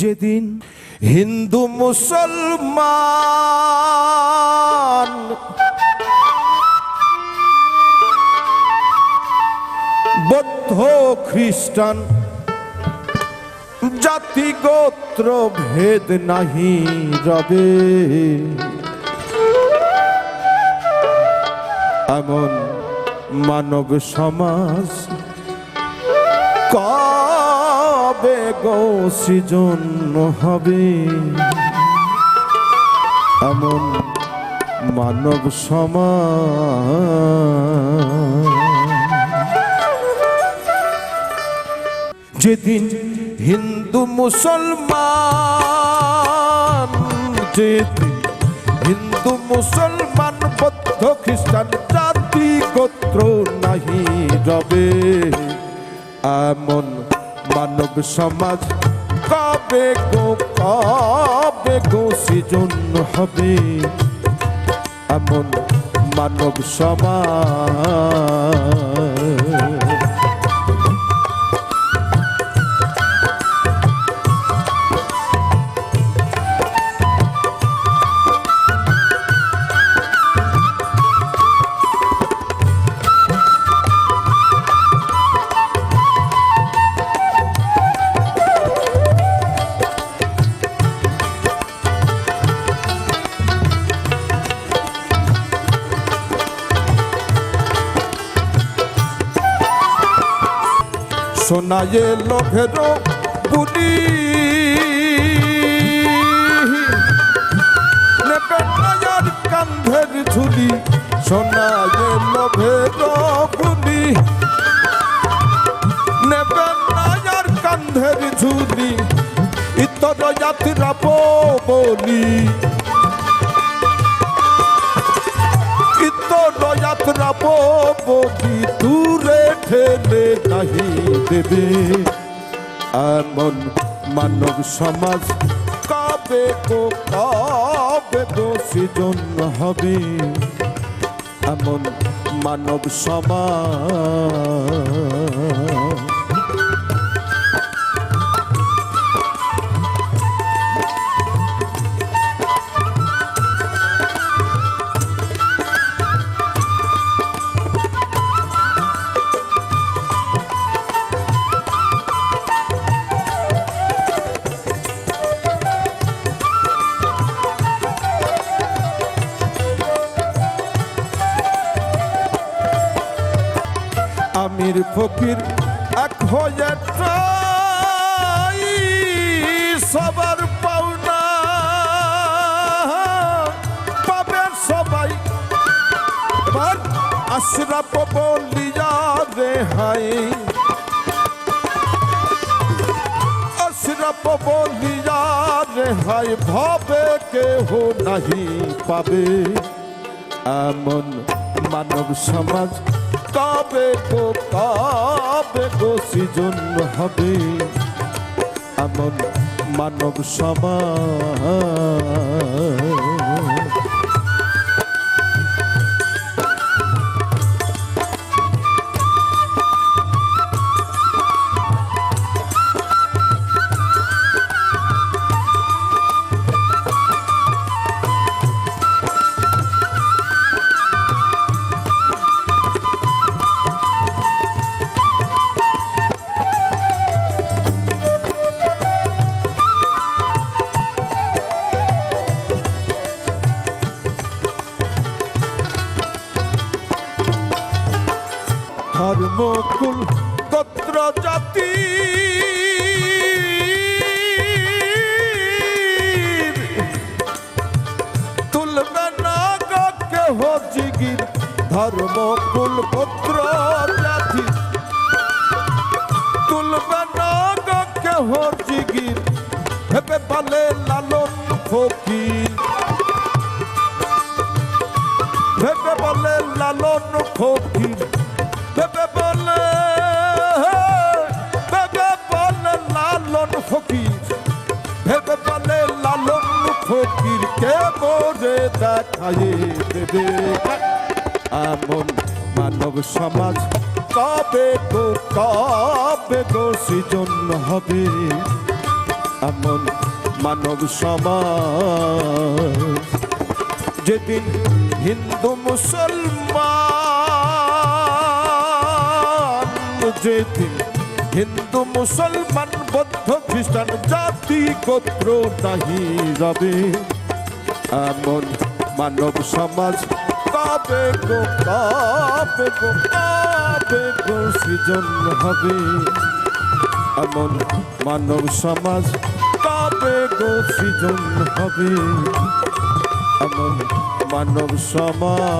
যেদিন হিন্দু মুসলমান বৌদ্ধ খ্রিস্টান জাতি গোত্র ভেদ নাহি রবে। এমন মানব সমাজ কবে গো সৃজন হবে। এমন মানব সমাজ। যেদিন হিন্দু মুসলমান, যেদিন হিন্দু মুসলমান, বৌদ্ধ খ্রিস্টান জাতি গোত্র নাহি রবে। এমন মানব সমাজ। কবে গো কবে গো সৃজন হবে? এমন মানব সমাজ। শোনায়ে লোভের বুড়ি নেবে কান্ধের ঝুলি শোনায়ে লোভের বুড়ি নেবে কান্ধের ঝুলি ইতর যাত্রা বলি যাত্রা বগি দূরে ঠেলে নাহি দেবে। এমন মানব সমাজ কবে কো কবে গো সৃজন হবে। এমন মানব সমাজ আমির ফকির, এক হয়ে সবার পাওনা। পাবে রেহাই রেহাই ভাবে কেহ নাহি পাবে। এমন মানব সমাজ কবে গো কবে গো সৃজন হবে? এমন মানব সমাজ। ধর্মকুল গোত্র জাতি। তুলবে না কেহ জিগির ধর্মকুল গোত্র জাতি। তুলবে না কেহ জিগির ভেবে বলে লালন ফকির। ভেবে বলে লালন ফকির, ভেবে লালন ফকির কে মোরে দেখাই দেবে। এমন মানব সমাজ কবে গো কবে গো সৃজন হবে? এমন মানব সমাজ। যেদিন হিন্দু মুসলমান, যেদিন হিন্দু, মুসলমান, বৌদ্ধ, খ্রিস্টান, জাতি, গোত্র নাহি রবে এমন মানব সমাজ কবে গো কবে গো কবে গো, সৃজন হবে। এমন মানব সমাজ কবে গো, সৃজন হবে। এমন মানব সমাজ